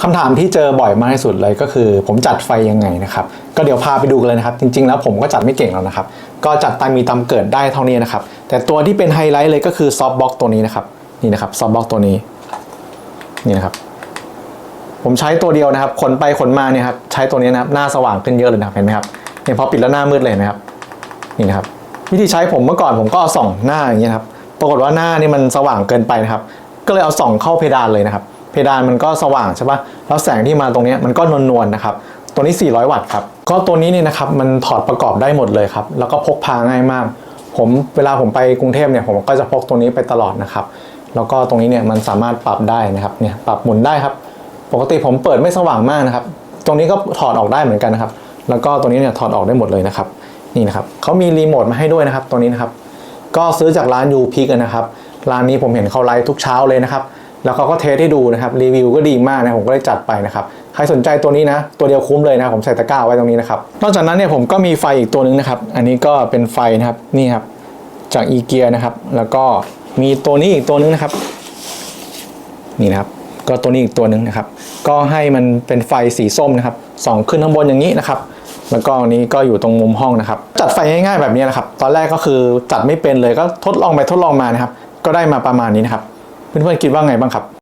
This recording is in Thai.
คำถามที่เจอบ่อยมากที่สุดเลยก็คือ ผมจัดไฟยังไงนะครับ ก็เดี๋ยวพาไปดูกันเลยนะครับ จริง ๆ แล้วผมก็จัดไม่เก่งแล้วนะครับ ก็จัดตามมีตามเกิดได้เท่านี้นะครับ แต่ตัวที่เป็นไฮไลท์เลยก็คือซอฟต์บ็อกตัวนี้นะครับ นี่นะครับซอฟต์บ็อกตัวนี้ นี่นะครับ ผมใช้ตัวเดียวนะครับ ขนไปขนมาเนี่ยครับ ใช้ตัวนี้นะครับ หน้าสว่างขึ้นเยอะเลยนะครับ เห็นไหมครับ เนี่ยพอปิดแล้วหน้ามืดเลยนไหมครับ นี่นะครับ วิธีใช้ผมเมื่อก่อนผมก็เอาส่องหน้าอย่างเงี้ยครับ ปรากฏว่าหน้านี่มันสว่างเกินไปนะครับ ก็เลยเอาส่องเข้าเพดานเลยนะครับ เพดานมันก็สว่างใช่ปะแล้วแสงที่มาตรงนี้มันก็นวลๆนะครับ ตัวนี้ 400 วัตต์ครับ ก็ตัวนี้เนี่ยนะครับมันถอดประกอบได้หมดเลยครับ แล้วก็พกพาง่ายมาก ผมเวลาผมไปกรุงเทพเนี่ยผมก็จะพกตัวนี้ไปตลอดนะครับ แล้วก็ตรงนี้เนี่ยมันสามารถปรับได้นะครับ เนี่ยปรับหมุนได้ครับ ปกติผมเปิดไม่สว่างมากนะครับ ตรงนี้ก็ถอดออกได้เหมือนกันนะครับ แล้วก็ตัวนี้เนี่ยถอดออกได้หมดเลยนะครับ นี่นะครับเขามีรีโมทมาให้ด้วยนะครับตัวนี้นะครับ ก็ซื้อจากร้านยูพิกนะครับ ร้านนี้ผมเห็นเขาไลฟ์ทุกเช้าเลยนะครับ แล้วเขาก็เทสให้ดูนะครับรีวิวก็ดีมากนะผมก็เลยจัดไปนะครับใครสนใจตัวนี้นะ ตัวเดียวคุ้มเลยนะผมใส่ตะกร้าไว้ตรงนี้นะครับนอกจากนั้นเนี่ยผมก็มีไฟอีกตัวหนึงนะครับ อันนี้ก็เป็นไฟนะครับนี่ครับจากอีเกียนะครับ แล้วก็มีตัวนี้อีกตัวนึงนะครับ นี่นะครับ ก็ตัวนี้อีกตัวหนึ่งนะครับ ก็ให้มันเป็นไฟสีส้มนะครับส่องขึ้นข้างบนอย่างนี้นะครับแล้วก็อันนี้ก็อยู่ตรงมุมห้องนะครับ จัดไฟง่ายๆแบบนี้นะครับ ตอนแรกก็คือจัดไม่เป็นเลยก็ทดลองไปทดลองมานะครับ ก็ได้มาประมาณนี้นะครับ เพื่อนๆคิดว่าไงบ้างครับ